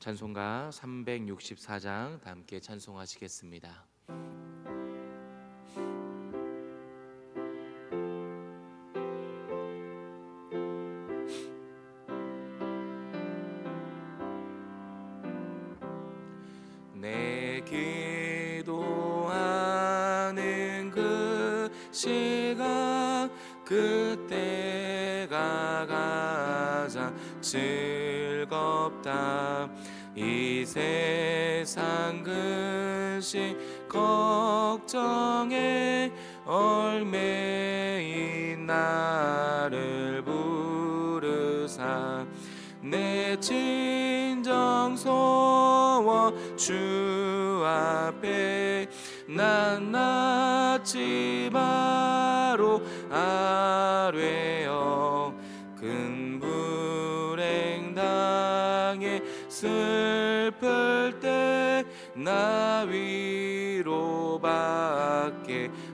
찬송가 364장 다 함께 찬송하시겠습니다. 그 즐겁다 이 세상 근심 걱정에 얼매인 나를 부르사 내 진정 소원 주 앞에 난 낫지 바로 아뢰어. 큰 슬플 때 나 위로받게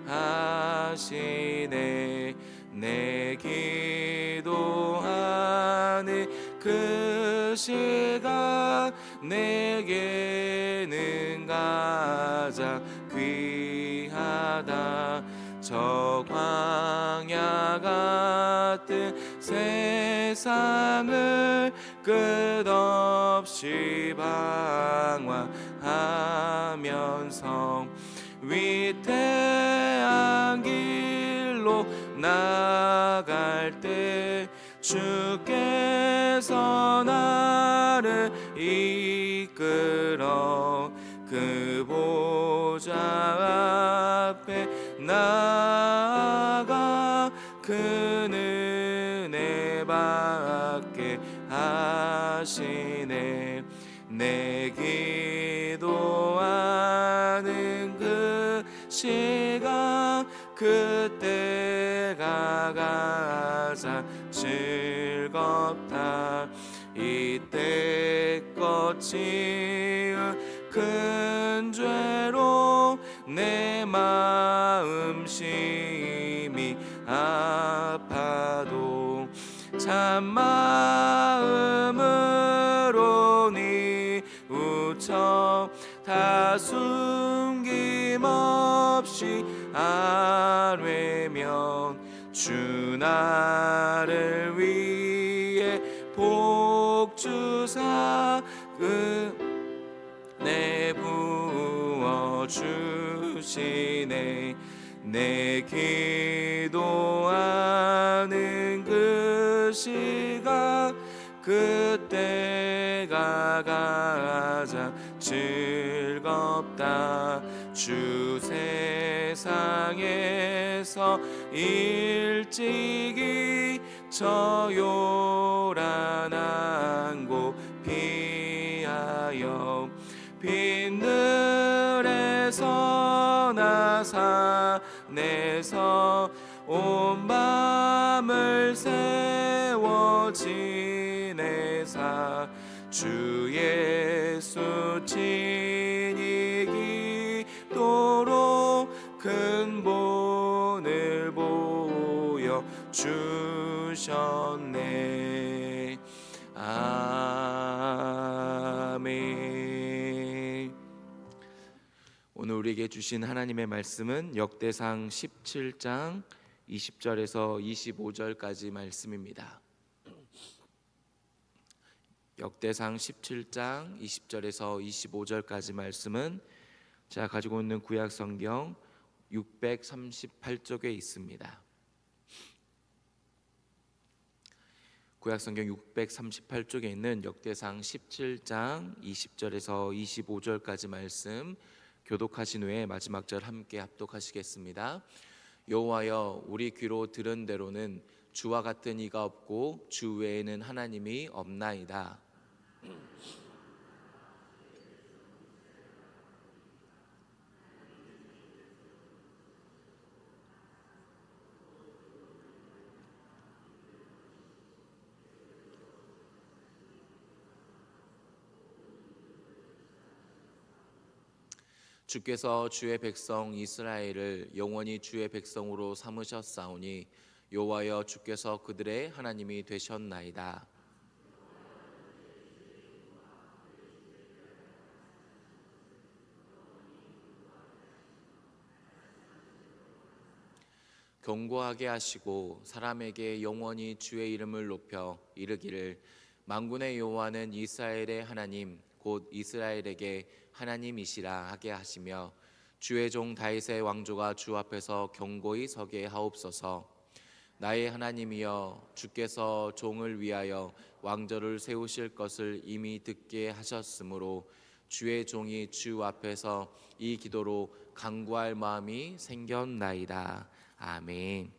하시네. 내 기도하는 그 시간 내게는 가장 귀하다. 저 광야 같은 세상을 끝없 이 방황하면서 위태한 길로 나갈 때 주께서 나를 이끌어 그 보좌 앞에 나아가 그 은혜 받게 하시네 내 기도하는 그 시간 그때가 가장 즐겁다. 이때 거치은 큰 죄로 내 마음 심히 아파도 참 마음으 다 숨김없이 아뢰면 주 나를 위해 복 주사 그내 부어 주시네. 내 기도하는 그 시간 그때가 가장 즐겁다. 주 세상에서 일찍이 저 요란한 곳 피하여 빈들에서 나 산에서 온 밤을 세워 지내사 주 예수 친 주셨네 아멘 오늘 우리에게 주신 하나님의 말씀은 역대상 17장 20절에서 25절까지 말씀입니다. 역대상 17장 20절에서 25절까지 말씀은 자, 가지고 있는 구약 성경 638쪽에 있습니다. 구약 성경 638쪽에 있는 역대상 17장 20절에서 25절까지 말씀 교독하신 후에 마지막 절 함께 합독하시겠습니다. 여호와여 우리 귀로 들은 대로는 주와 같은 이가 없고 주 외에는 하나님이 없나이다. 주께서 주의 백성 이스라엘을 영원히 주의 백성으로 삼으셨사오니 여호와여 주께서 그들의 하나님이 되셨나이다. 견고하게 하시고 사람에게 영원히 주의 이름을 높여 이르기를 만군의 여호와는 이스라엘의 하나님 곧 이스라엘에게 하나님이시라 하게 하시며 주의 종 다윗의 왕조가 주 앞에서 견고히 서게 하옵소서. 나의 하나님이여 주께서 종을 위하여 왕조를 세우실 것을 이미 듣게 하셨으므로 주의 종이 주 앞에서 이 기도로 강구할 마음이 생겼나이다. 아멘.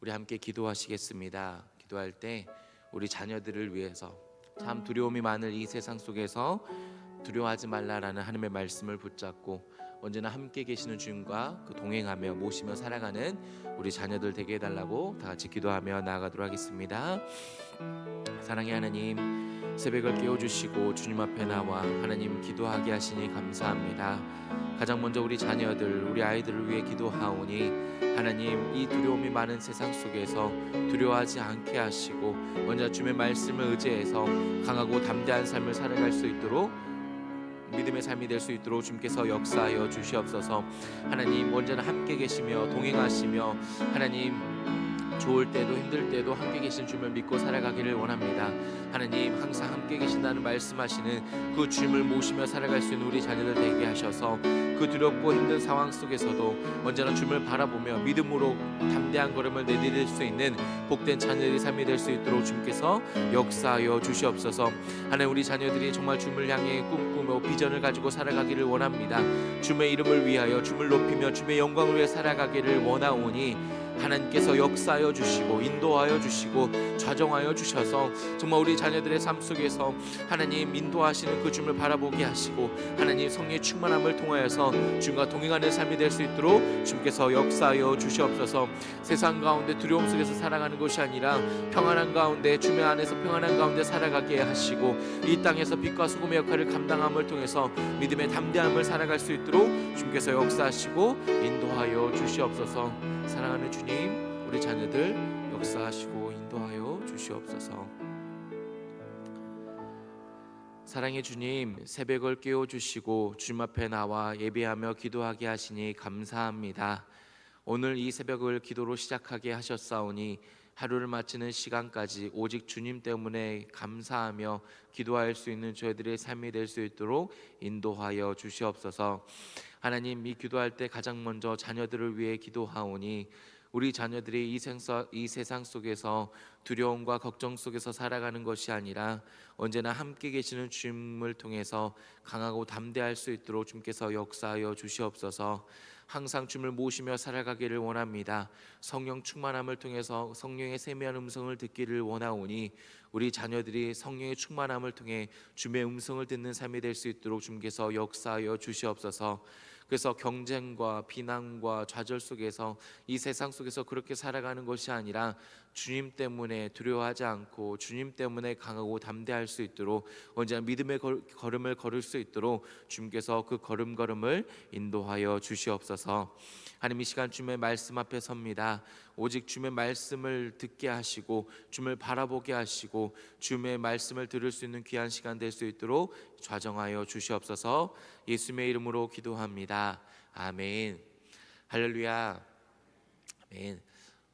우리 함께 기도하시겠습니다. 기도할 때 우리 자녀들을 위해서 참 두려움이 많은 이 세상 속에서 두려워하지 말라라는 하나님의 말씀을 붙잡고 언제나 함께 계시는 주님과 그 동행하며 모시며 살아가는 우리 자녀들 되게 해달라고 다 같이 기도하며 나아가도록 하겠습니다. 사랑의 하나님 새벽을 깨워주시고 주님 앞에 나와 하나님 기도하게 하시니 감사합니다. 가장 먼저 우리 자녀들 우리 아이들을 위해 기도하오니 하나님 이 두려움이 많은 세상 속에서 두려워하지 않게 하시고 먼저 주님의 말씀을 의지해서 강하고 담대한 삶을 살아갈 수 있도록 믿음의 삶이 될 수 있도록 주님께서 역사하여 주시옵소서. 하나님 언제나 함께 계시며 동행하시며 하나님 좋을 때도 힘들 때도 함께 계신 주님을 믿고 살아가기를 원합니다. 하나님 항상 함께 계신다는 말씀하시는 그 주님을 모시며 살아갈 수 있는 우리 자녀들 되게 하셔서 그 두렵고 힘든 상황 속에서도 언제나 주님을 바라보며 믿음으로 담대한 걸음을 내디딜 수 있는 복된 자녀들의 삶이 될 수 있도록 주님께서 역사하여 주시옵소서. 하나님 우리 자녀들이 정말 주님을 향해 꿈꾸며 비전을 가지고 살아가기를 원합니다. 주님의 이름을 위하여 주님을 높이며 주님의 영광을 위해 살아가기를 원하오니 하나님께서 역사하여 주시고 인도하여 주시고 좌정하여 주셔서 정말 우리 자녀들의 삶 속에서 하나님 인도하시는 그 주님을 바라보게 하시고 하나님 성령의 충만함을 통하여서 주님과 동행하는 삶이 될 수 있도록 주님께서 역사하여 주시옵소서. 세상 가운데 두려움 속에서 살아가는 것이 아니라 평안한 가운데 주님 안에서 평안한 가운데 살아가게 하시고 이 땅에서 빛과 소금의 역할을 감당함을 통해서 믿음의 담대함을 살아갈 수 있도록 주님께서 역사하시고 인도하여 주시옵소서. 사랑하는 주 님, 우리 자녀들 역사하시고 인도하여 주시옵소서. 사랑의 주님, 새벽을 깨워 주시고 주님 앞에 나와 예배하며 기도하게 하시니 감사합니다. 오늘 이 새벽을 기도로 시작하게 하셨사오니 하루를 마치는 시간까지 오직 주님 때문에 감사하며 기도할 수 있는 저희들의 삶이 될 수 있도록 인도하여 주시옵소서. 하나님 이 기도할 때 가장 먼저 자녀들을 위해 기도하오니 우리 자녀들이 이, 생서, 이 세상 속에서 두려움과 걱정 속에서 살아가는 것이 아니라 언제나 함께 계시는 주님을 통해서 강하고 담대할 수 있도록 주님께서 역사하여 주시옵소서. 항상 주님을 모시며 살아가기를 원합니다. 성령 충만함을 통해서 성령의 세미한 음성을 듣기를 원하오니 우리 자녀들이 성령의 충만함을 통해 주님의 음성을 듣는 삶이 될 수 있도록 주님께서 역사하여 주시옵소서. 그래서 경쟁과 비난과 좌절 속에서 이 세상 속에서 그렇게 살아가는 것이 아니라 주님 때문에 두려워하지 않고 주님 때문에 강하고 담대할 수 있도록 언제나 믿음의 걸음을 걸을 수 있도록 주님께서 그 걸음걸음을 인도하여 주시옵소서. 하나님 이 시간 주님의 말씀 앞에 섭니다. 오직 주님의 말씀을 듣게 하시고 주님을 바라보게 하시고 주님의 말씀을 들을 수 있는 귀한 시간 될 수 있도록 좌정하여 주시옵소서. 예수님의 이름으로 기도합니다. 아멘. 할렐루야. 아멘.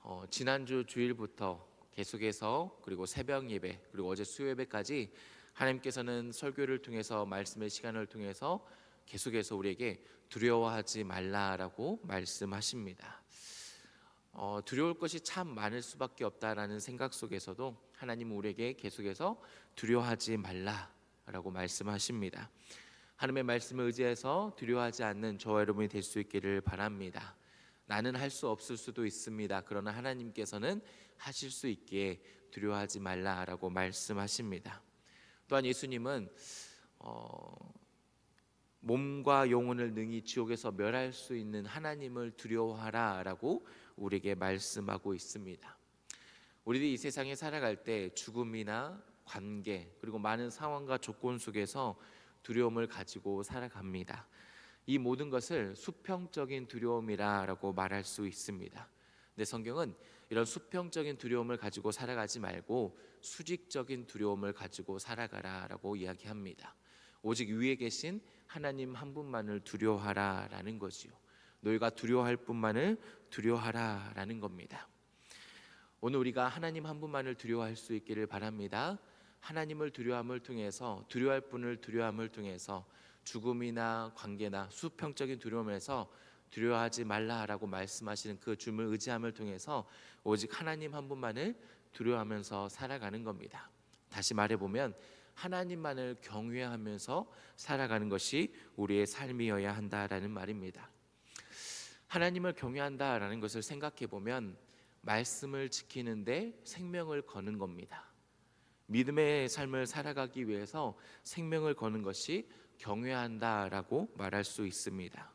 어, 지난주 주일부터 계속해서 그리고 새벽 예배 그리고 어제 수요 예배까지 하나님께서는 설교를 통해서 말씀의 시간을 통해서 계속해서 우리에게 두려워하지 말라라고 말씀하십니다. 어, 두려울 것이 참 많을 수밖에 없다라는 생각 속에서도 하나님은 우리에게 계속해서 두려워하지 말라라고 말씀하십니다. 하나님의 말씀을 의지해서 두려워하지 않는 저와 여러분이 될 수 있기를 바랍니다. 나는 할 수 없을 수도 있습니다. 그러나 하나님께서는 하실 수 있기에 두려워하지 말라라고 말씀하십니다. 또한 예수님은 어, 몸과 영혼을 능히 지옥에서 멸할 수 있는 하나님을 두려워하라라고 우리에게 말씀하고 있습니다. 우리들이 이 세상에 살아갈 때 죽음이나 관계 그리고 많은 상황과 조건 속에서 두려움을 가지고 살아갑니다. 이 모든 것을 수평적인 두려움이라고 말할 수 있습니다. 근데 성경은 이런 수평적인 두려움을 가지고 살아가지 말고 수직적인 두려움을 가지고 살아가라라고 이야기합니다. 오직 위에 계신 하나님 한 분만을 두려워하라라는 거지요. 너희가 두려워할 뿐만을 두려워하라라는 겁니다. 오늘 우리가 하나님 한 분만을 두려워할 수 있기를 바랍니다. 하나님을 두려움을 통해서 두려워할 분을 두려움을 통해서 죽음이나 관계나 수평적인 두려움에서 두려워하지 말라라고 말씀하시는 그 주를 의지함을 통해서 오직 하나님 한 분만을 두려워하면서 살아가는 겁니다. 다시 말해 보면 하나님만을 경외하면서 살아가는 것이 우리의 삶이어야 한다라는 말입니다. 하나님을 경외한다라는 것을 생각해 보면 말씀을 지키는데 생명을 거는 겁니다. 믿음의 삶을 살아가기 위해서 생명을 거는 것이 경외한다라고 말할 수 있습니다.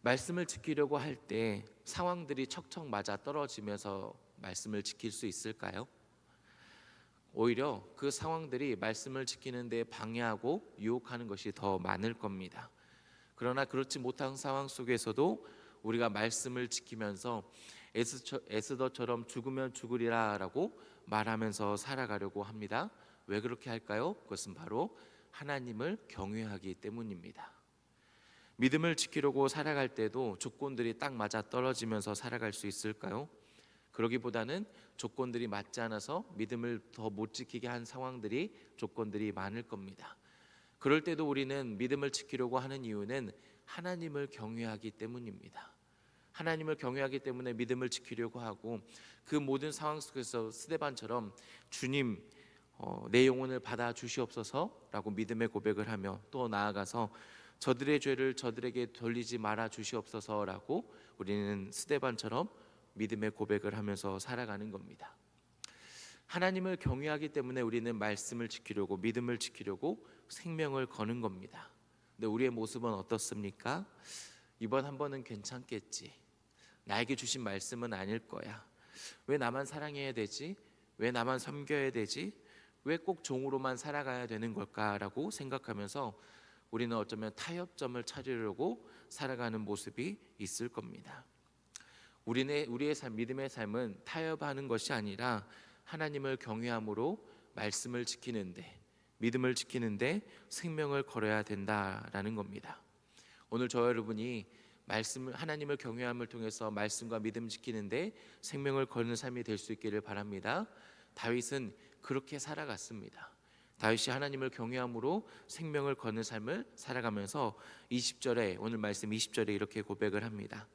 말씀을 지키려고 할 때 상황들이 척척 맞아 떨어지면서 말씀을 지킬 수 있을까요? 오히려 그 상황들이 말씀을 지키는 데 방해하고 유혹하는 것이 더 많을 겁니다. 그러나 그렇지 못한 상황 속에서도 우리가 말씀을 지키면서 에스더처럼 죽으면 죽으리라라고 말하면서 살아가려고 합니다. 왜 그렇게 할까요? 그것은 바로 하나님을 경외하기 때문입니다. 믿음을 지키려고 살아갈 때도 조건들이 딱 맞아 떨어지면서 살아갈 수 있을까요? 그러기보다는 조건들이 맞지 않아서 믿음을 더 못 지키게 한 상황들이 조건들이 많을 겁니다. 그럴 때도 우리는 믿음을 지키려고 하는 이유는 하나님을 경외하기 때문입니다. 하나님을 경외하기 때문에 믿음을 지키려고 하고 그 모든 상황 속에서 스데반처럼 주님 어, 내 영혼을 받아 주시옵소서라고 믿음의 고백을 하며 또 나아가서 저들의 죄를 저들에게 돌리지 말아 주시옵소서라고 우리는 스데반처럼 믿음의 고백을 하면서 살아가는 겁니다. 하나님을 경외하기 때문에 우리는 말씀을 지키려고 믿음을 지키려고 생명을 거는 겁니다. 근데 우리의 모습은 어떻습니까? 이번 한 번은 괜찮겠지. 나에게 주신 말씀은 아닐 거야. 왜 나만 사랑해야 되지? 왜 나만 섬겨야 되지? 왜 꼭 종으로만 살아가야 되는 걸까라고 생각하면서 우리는 어쩌면 타협점을 찾으려고 살아가는 모습이 있을 겁니다. 우리의 우리의 삶, 믿음의 삶은 타협하는 것이 아니라 하나님을 경외함으로 말씀을 지키는데 믿음을 지키는데 생명을 걸어야 된다라는 겁니다. 오늘 저 여러분이 말씀을 하나님을 경외함을 통해서 말씀과 믿음 지키는데 생명을 거는 삶이 될 수 있기를 바랍니다. 다윗은 그렇게 살아갔습니다. 다윗이 하나님을 경외함으로 생명을 거는 삶을 살아가면서 20절에 오늘 말씀 20절에 이렇게 고백을 합니다.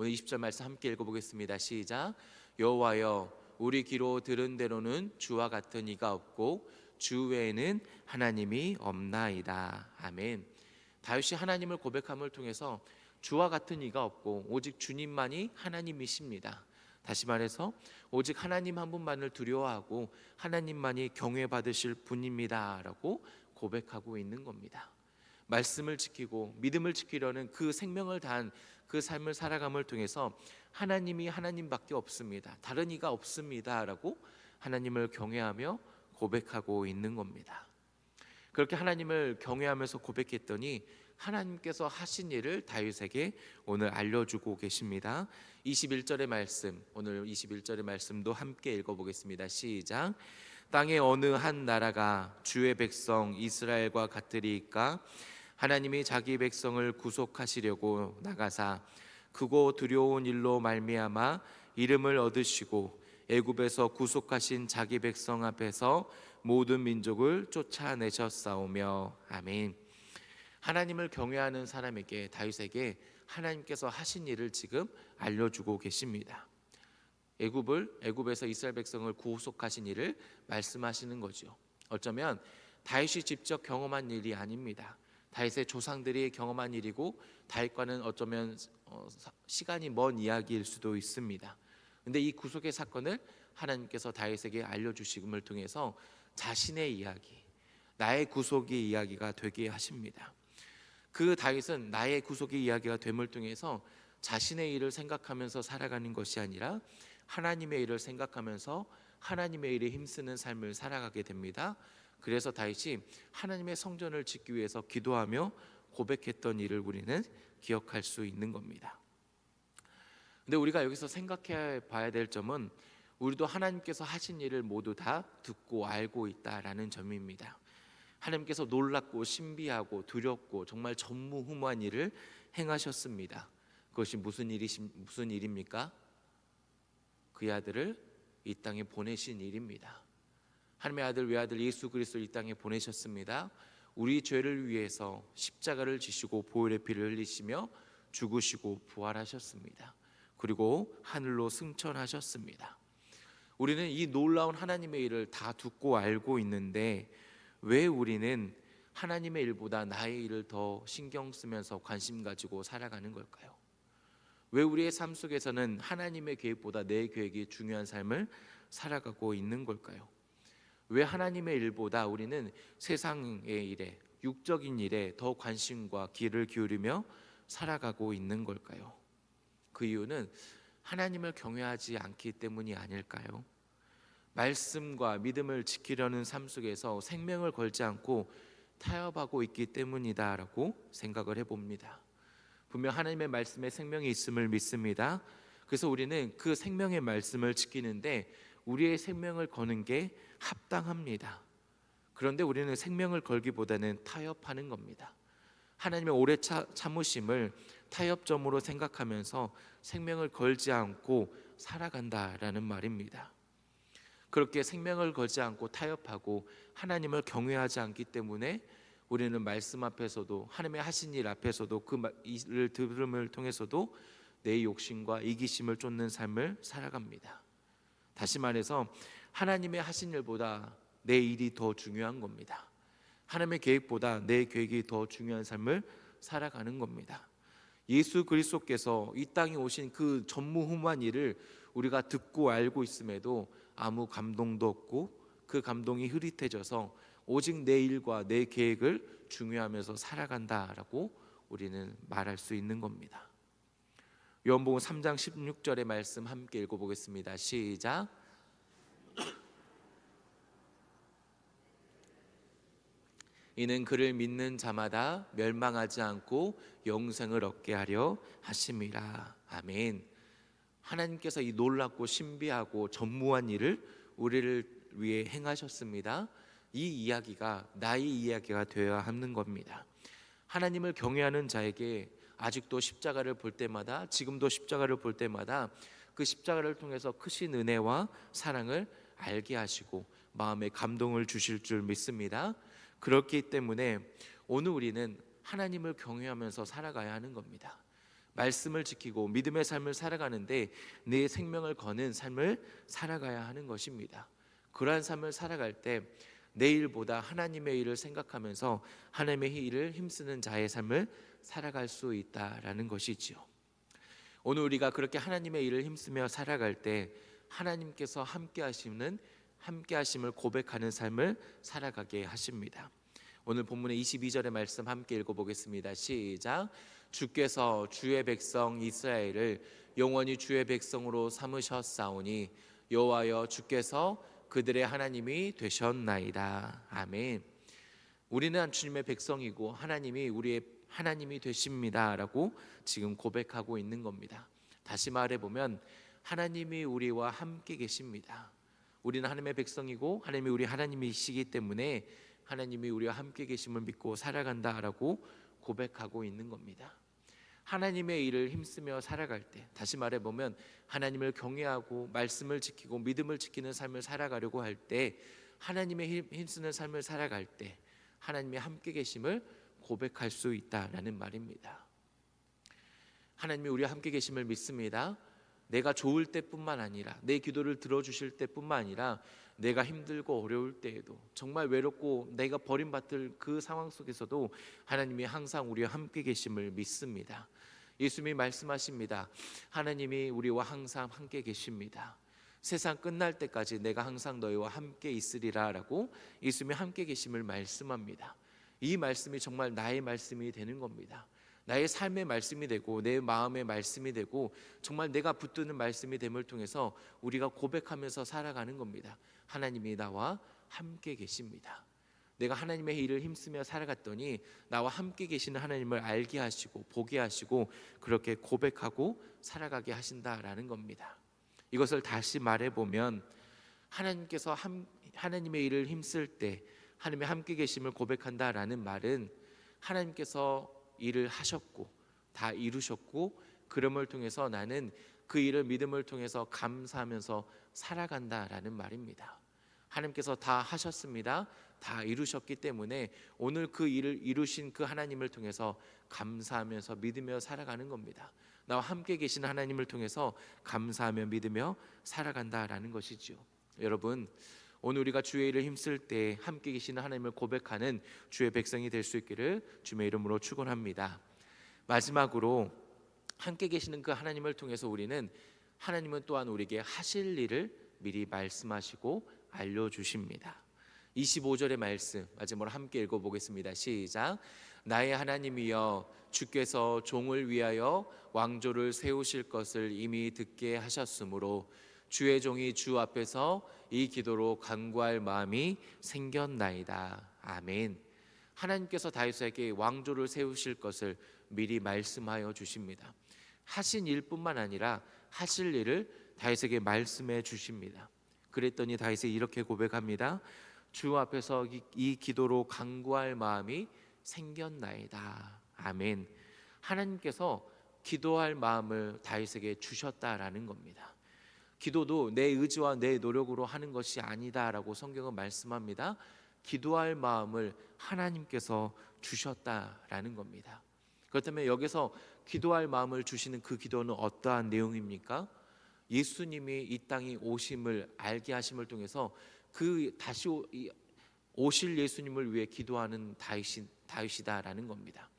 오늘 20절 말씀 함께 읽어보겠습니다. 시작. 여호와여 우리 귀로 들은 대로는 주와 같은 이가 없고 주 외에는 하나님이 없나이다. 아멘. 다윗이 하나님을 고백함을 통해서 주와 같은 이가 없고 오직 주님만이 하나님이십니다. 다시 말해서 오직 하나님 한 분만을 두려워하고 하나님만이 경외 받으실 분입니다라고 고백하고 있는 겁니다. 말씀을 지키고 믿음을 지키려는 그 생명을 다한 그 삶을 살아감을 통해서 하나님이 하나님밖에 없습니다. 다른 이가 없습니다라고 하나님을 경외하며 고백하고 있는 겁니다. 그렇게 하나님을 경외하면서 고백했더니 하나님께서 하신 일을 다윗에게 오늘 알려주고 계십니다. 21절의 말씀, 오늘 21절의 말씀도 함께 읽어보겠습니다. 시작. 땅의 어느 한 나라가 주의 백성 이스라엘과 같으리까 하나님이 자기 백성을 구속하시려고 나가사 크고 두려운 일로 말미암아 이름을 얻으시고 애굽에서 구속하신 자기 백성 앞에서 모든 민족을 쫓아내셨사오며 아멘. 하나님을 경외하는 사람에게 다윗에게 하나님께서 하신 일을 지금 알려주고 계십니다. 애굽을 애굽에서 이스라엘 백성을 구속하신 일을 말씀하시는 거죠. 어쩌면 다윗이 직접 경험한 일이 아닙니다. 다윗의 조상들이 경험한 일이고 다윗과는 어쩌면 어, 사- 시간이 먼 이야기일 수도 있습니다. 근데 이 구속의 사건을 하나님께서 다윗에게 알려주심을 통해서 자신의 이야기, 나의 구속의 이야기가 되게 하십니다. 그 다윗은 나의 구속의 이야기가 됨을 통해서 자신의 일을 생각하면서 살아가는 것이 아니라 하나님의 일을 생각하면서 하나님의 일에 힘쓰는 삶을 살아가게 됩니다. 그래서 다윗이 하나님의 성전을 짓기 위해서 기도하며 고백했던 일을 우리는 기억할 수 있는 겁니다. 근데 우리가 여기서 생각해 봐야 될 점은 우리도 하나님께서 하신 일을 모두 다 듣고 알고 있다라는 점입니다. 하나님께서 놀랍고 신비하고 두렵고 정말 전무후무한 일을 행하셨습니다. 그것이 무슨 일이 무슨 일입니까? 그의 아들을 이 땅에 보내신 일입니다. 하나님의 아들 외아들 예수 그리스도를 이 땅에 보내셨습니다. 우리 죄를 위해서 십자가를 지시고 보혈의 피를 흘리시며 죽으시고 부활하셨습니다. 그리고 하늘로 승천하셨습니다. 우리는 이 놀라운 하나님의 일을 다 듣고 알고 있는데 왜 우리는 하나님의 일보다 나의 일을 더 신경 쓰면서 관심 가지고 살아가는 걸까요? 왜 우리의 삶 속에서는 하나님의 계획보다 내 계획이 중요한 삶을 살아가고 있는 걸까요? 왜 하나님의 일보다 우리는 세상의 일에 육적인 일에 더 관심과 귀를 기울이며 살아가고 있는 걸까요? 그 이유는 하나님을 경외하지 않기 때문이 아닐까요? 말씀과 믿음을 지키려는 삶 속에서 생명을 걸지 않고 타협하고 있기 때문이다라고 생각을 해봅니다. 분명 하나님의 말씀에 생명이 있음을 믿습니다. 그래서 우리는 그 생명의 말씀을 지키는데 우리의 생명을 거는 게 합당합니다. 그런데 우리는 생명을 걸기보다는 타협하는 겁니다. 하나님의 오래 차, 참으심을 타협점으로 생각하면서 생명을 걸지 않고 살아간다라는 말입니다. 그렇게 생명을 걸지 않고 타협하고 하나님을 경외하지 않기 때문에 우리는 말씀 앞에서도 하나님의 하신 일 앞에서도 그 마- 일을 들음을 통해서도 내 욕심과 이기심을 쫓는 삶을 살아갑니다. 다시 말해서 하나님의 하신 일보다 내 일이 더 중요한 겁니다. 하나님의 계획보다 내 계획이 더 중요한 삶을 살아가는 겁니다. 예수 그리스도께서 이 땅에 오신 그 전무후무한 일을 우리가 듣고 알고 있음에도 아무 감동도 없고 그 감동이 흐릿해져서 오직 내 일과 내 계획을 중요하면서 살아간다라고 우리는 말할 수 있는 겁니다. 요한복음 3장 16절의 말씀 함께 읽어보겠습니다. 시작. 이는 그를 믿는 자마다 멸망하지 않고 영생을 얻게 하려 하심이라. 아멘. 하나님께서 이 놀랍고 신비하고 전무한 일을 우리를 위해 행하셨습니다. 이 이야기가 나의 이야기가 되어야 하는 겁니다. 하나님을 경외하는 자에게 아직도 십자가를 볼 때마다 지금도 십자가를 볼 때마다 그 십자가를 통해서 크신 은혜와 사랑을 알게 하시고 마음에 감동을 주실 줄 믿습니다. 그렇기 때문에 오늘 우리는 하나님을 경외하면서 살아가야 하는 겁니다. 말씀을 지키고 믿음의 삶을 살아가는데 내 생명을 거는 삶을 살아가야 하는 것입니다. 그러한 삶을 살아갈 때 내일보다 하나님의 일을 생각하면서 하나님의 일을 힘쓰는 자의 삶을 살아갈 수 있다라는 것이지요. 오늘 우리가 그렇게 하나님의 일을 힘쓰며 살아갈 때 하나님께서 함께 하시는 함께 하심을 고백하는 삶을 살아가게 하십니다. 오늘 본문의 22절의 말씀 함께 읽어 보겠습니다. 시작. 주께서 주의 백성 이스라엘을 영원히 주의 백성으로 삼으셨사오니 여호와여 주께서 그들의 하나님이 되셨나이다. 아멘. 우리는 주님의 백성이고 하나님이 우리의 하나님이 되십니다라고 지금 고백하고 있는 겁니다. 다시 말해 보면 하나님이 우리와 함께 계십니다. 우리는 하나님의 백성이고 하나님이 우리 하나님이시기 때문에 하나님이 우리와 함께 계심을 믿고 살아간다라고 고백하고 있는 겁니다. 하나님의 일을 힘쓰며 살아갈 때 다시 말해 보면 하나님을 경외하고 말씀을 지키고 믿음을 지키는 삶을 살아가려고 할 때 하나님의 힘- 힘쓰는 삶을 살아갈 때 하나님의 함께 계심을 고백할 수 있다라는 말입니다. 하나님이 우리와 함께 계심을 믿습니다. 내가 좋을 때뿐만 아니라 내 기도를 들어주실 때뿐만 아니라 내가 힘들고 어려울 때에도 정말 외롭고 내가 버림받을 그 상황 속에서도 하나님이 항상 우리와 함께 계심을 믿습니다. 예수님이 말씀하십니다. 하나님이 우리와 항상 함께 계십니다. 세상 끝날 때까지 내가 항상 너희와 함께 있으리라라고 예수님이 함께 계심을 말씀합니다. 이 말씀이 정말 나의 말씀이 되는 겁니다. 나의 삶의 말씀이 되고 내 마음의 말씀이 되고 정말 내가 붙드는 말씀이 됨을 통해서 우리가 고백하면서 살아가는 겁니다. 하나님이 나와 함께 계십니다. 내가 하나님의 일을 힘쓰며 살아갔더니 나와 함께 계시는 하나님을 알게 하시고 보게 하시고 그렇게 고백하고 살아가게 하신다라는 겁니다. 이것을 다시 말해 보면 하나님께서 함, 하나님의 일을 힘쓸 때 하나님의 함께 계심을 고백한다라는 말은 하나님께서 일을 하셨고 다 이루셨고 그럼을 통해서 나는 그 일을 믿음을 통해서 감사하면서 살아간다라는 말입니다. 하나님께서 다 하셨습니다. 다 이루셨기 때문에 오늘 그 일을 이루신 그 하나님을 통해서 감사하면서 믿으며 살아가는 겁니다. 나와 함께 계신 하나님을 통해서 감사하며 믿으며 살아간다라는 것이죠. 여러분, 오늘 우리가 주의 일을 힘쓸 때 함께 계시는 하나님을 고백하는 주의 백성이 될 수 있기를 주의 이름으로 축원합니다. 마지막으로 함께 계시는 그 하나님을 통해서 우리는 하나님은 또한 우리에게 하실 일을 미리 말씀하시고 알려 주십니다. 25절의 말씀 마지막으로 함께 읽어 보겠습니다. 시작. 나의 하나님이여 주께서 종을 위하여 왕조를 세우실 것을 이미 듣게 하셨으므로 주의 종이 주 앞에서 이 기도로 간구할 마음이 생겼나이다. 아멘. 하나님께서 다윗에게 왕조를 세우실 것을 미리 말씀하여 주십니다. 하신 일뿐만 아니라 하실 일을 다윗에게 말씀해 주십니다. 그랬더니 다윗이 이렇게 고백합니다. 주 앞에서 이, 이 기도로 간구할 마음이 생겼나이다. 아멘. 하나님께서 기도할 마음을 다윗에게 주셨다라는 겁니다. 기도도 내 의지와 내 노력으로 하는 것이 아니다라고 성경은 말씀합니다. 기도할 마음을 하나님께서 주셨다라는 겁니다. 그렇다면 여기서 기도할 마음을 주시는 그 기도는 어떠한 내용입니까? 예수님이 이 땅에 오심을 알게 하심을 통해서 그 다시 오실 예수님을 위해 기도하는 다윗이, 다윗이다라는 겁니다.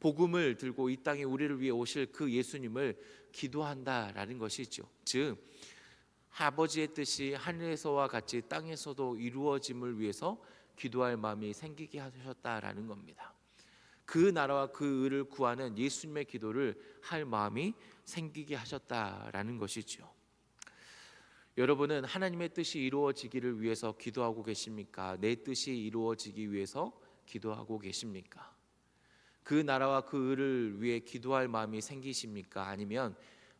복음을 들고 이 땅에 우리를 위해 오실 그 예수님을 기도한다라는 것이죠. 즉 아버지의 뜻이 하늘에서와 같이 땅에서도 이루어짐을 위해서 기도할 마음이 생기게 하셨다라는 겁니다. 그 나라와 그 의를 구하는 예수님의 기도를 할 마음이 생기게 하셨다라는 것이죠. 여러분은 하나님의 뜻이 이루어지기를 위해서 기도하고 계십니까? 내 뜻이 이루어지기 위해서 기도하고 계십니까? 그 나라와 그 의를 위해 기도할 마음이 생기십니까? 아니면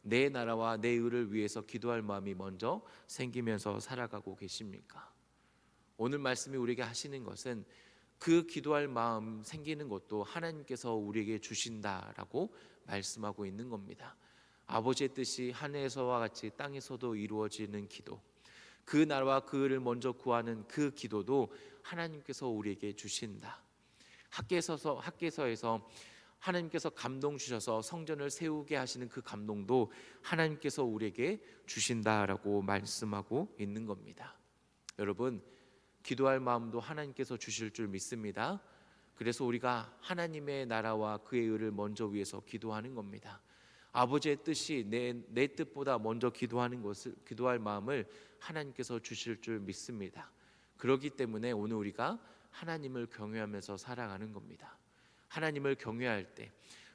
내 나라와 내 의를 위해서 기도할 마음이 먼저 생기면서 살아가고 계십니까? 오늘 말씀이 우리에게 하시는 것은 그 기도할 마음 생기는 것도 하나님께서 우리에게 주신다라고 말씀하고 있는 겁니다. 아버지의 뜻이 하늘에서와 같이 땅에서도 이루어지는 기도. 그 나라와 그 의를 먼저 구하는 그 기도도 하나님께서 우리에게 주신다. 학계에서 학계서에서 하나님께서 감동 주셔서 성전을 세우게 하시는 그 감동도 하나님께서 우리에게 주신다라고 말씀하고 있는 겁니다. 여러분, 기도할 마음도 하나님께서 주실 줄 믿습니다. 그래서 우리가 하나님의 나라와 그의 의를 먼저 위해서 기도하는 겁니다. 아버지의 뜻이 내, 내 뜻보다 먼저 기도하는 것을 기도할 마음을 하나님께서 주실 줄 믿습니다. 그렇기 때문에 오늘 우리가 하나님을 경외하면서 살아가는 겁니다. 하나님을 경외할 때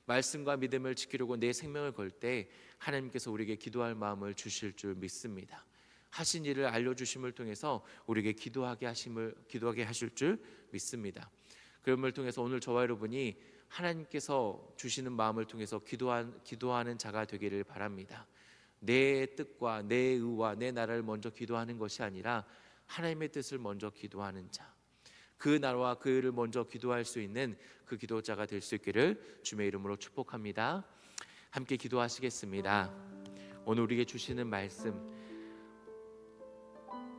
말씀과 믿음을 지키려고 내 생명을 걸 때 하나님께서 우리에게 기도할 마음을 주실 줄 믿습니다. 하신 일을 알려 주심을 통해서 우리에게 기도하게 하심을 기도하게 하실 줄 믿습니다. 그럼을 통해서 오늘 저와 여러분이 하나님께서 주시는 마음을 통해서 기도한, 기도하는 자가 되기를 바랍니다. 내 뜻과 내 의와 내 나라를 먼저 기도하는 것이 아니라 하나님의 뜻을 먼저 기도하는 자. 그 나라와 그 의를 먼저 기도할 수 있는 그 기도자가 될 수 있기를 주의 이름으로 축복합니다. 함께 기도하시겠습니다. 오늘 우리에게 주시는 말씀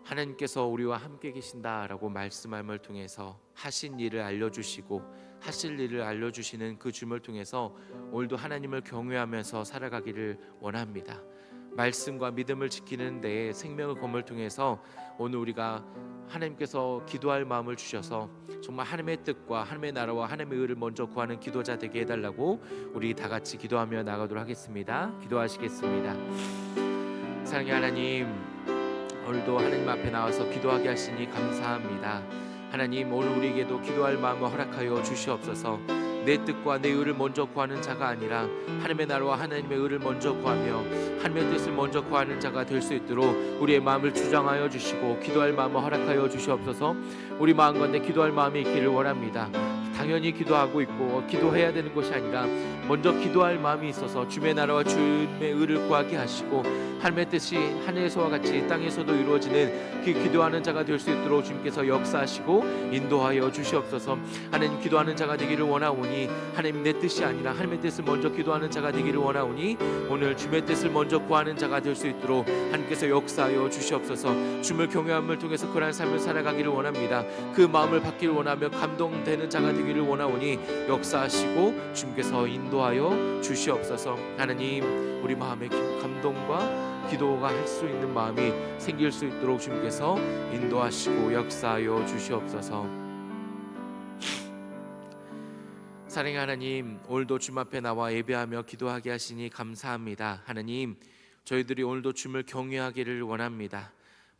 하나님께서 우리와 함께 계신다라고 말씀함을 통해서 하신 일을 알려주시고 하실 일을 알려주시는 그 주님을 통해서 오늘도 하나님을 경외하면서 살아가기를 원합니다. 말씀과 믿음을 지키는 데에 생명의 검을 통해서 오늘 우리가 하나님께서 기도할 마음을 주셔서 정말 하나님의 뜻과 하나님의 나라와 하나님의 의를 먼저 구하는 기도자 되게 해달라고 우리 다 같이 기도하며 나가도록 하겠습니다. 기도하시겠습니다. 사랑의 하나님, 오늘도 하나님 앞에 나와서 기도하게 하시니 감사합니다. 하나님 오늘 우리에게도 기도할 마음을 허락하여 주시옵소서. 내 뜻과 내 의를 먼저 구하는 자가 아니라 하나님의 나라와 하나님의 의를 먼저 구하며 하나님의 뜻을 먼저 구하는 자가 될 수 있도록 우리의 마음을 주장하여 주시고 기도할 마음을 허락하여 주시옵소서. 우리 마음 가운데 기도할 마음이 있기를 원합니다. 당연히 기도하고 있고 기도해야 되는 것이 아니라 먼저 기도할 마음이 있어서 주의 나라와 주의 의를 구하게 하시고 하나님의 뜻이 하늘에서와 같이 땅에서도 이루어지는 그 기도하는 자가 될 수 있도록 주님께서 역사하시고 인도하여 주시옵소서. 하나님 기도하는 자가 되기를 원하오니 하나님 내 뜻이 아니라 하나님의 뜻을 먼저 기도하는 자가 되기를 원하오니 오늘 주의 뜻을 먼저 구하는 자가 될 수 있도록 하나님께서 역사하여 주시옵소서. 주를 경외함을 통해서 그러한 삶을 살아가기를 원합니다. 그 마음을 받기를 원하며 감동되는 자가 되기를 원하오니 역사하시고 주님께서 인도하여 주시옵소서. 하나님 우리 마음의 감동과 기도가 할 수 있는 마음이 생길 수 있도록 주님께서 인도하시고 역사하여 주시옵소서. 사랑의 하나님, 오늘도 주님 앞에 나와 예배하며 기도하게 하시니 감사합니다. 하나님, 저희들이 오늘도 주님을 경외하기를 원합니다.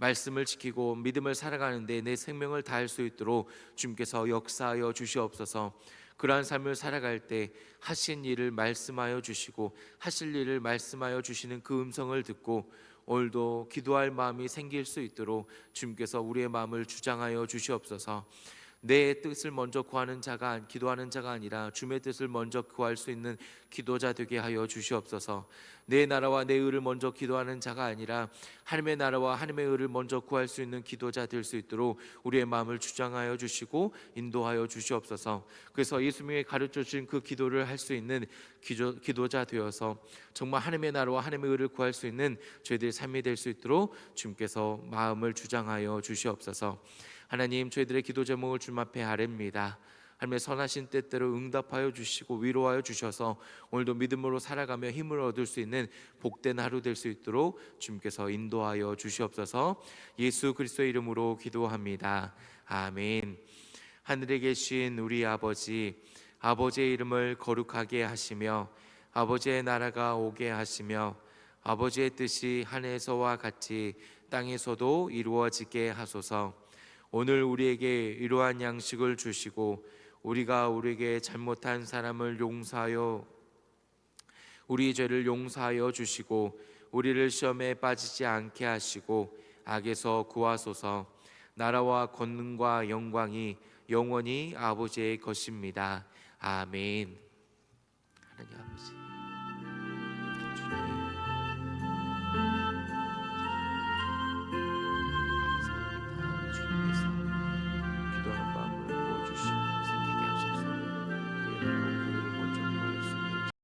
말씀을 지키고 믿음을 살아가는데 내 생명을 다할 수 있도록 주님께서 역사하여 주시옵소서. 그러한 삶을 살아갈 때 하신 일을 말씀하여 주시고 하실 일을 말씀하여 주시는 그 음성을 듣고 오늘도 기도할 마음이 생길 수 있도록 주님께서 우리의 마음을 주장하여 주시옵소서. 내 뜻을 먼저 구하는 자가 기도하는 자가 아니라 주의 뜻을 먼저 구할 수 있는 기도자 되게 하여 주시옵소서. 내 나라와 내 의를 먼저 기도하는 자가 아니라 하나님의 나라와 하나님의 의를 먼저 구할 수 있는 기도자 될 수 있도록 우리의 마음을 주장하여 주시고 인도하여 주시옵소서. 그래서 예수님이 가르쳐 주신 그 기도를 할 수 있는 기도, 기도자 되어서 정말 하나님의 나라와 하나님의 의를 구할 수 있는 저희들의 삶이 될 수 있도록 주님께서 마음을 주장하여 주시옵소서. 하나님 저희들의 기도 제목을 주님 앞에 아뢰입니다. 하나님의 선하신 뜻대로 응답하여 주시고 위로하여 주셔서 오늘도 믿음으로 살아가며 힘을 얻을 수 있는 복된 하루 될 수 있도록 주님께서 인도하여 주시옵소서. 예수 그리스도의 이름으로 기도합니다. 아멘. 하늘에 계신 우리 아버지 아버지의 이름을 거룩하게 하시며 아버지의 나라가 오게 하시며 아버지의 뜻이 하늘에서와 같이 땅에서도 이루어지게 하소서. 오늘 우리에게 이러한 양식을 주시고 우리가 우리에게 잘못한 사람을 용서하여 우리 죄를 용서하여 주시고 우리를 시험에 빠지지 않게 하시고 악에서 구하소서 나라와 권능과 영광이 영원히 아버지의 것입니다. 아멘.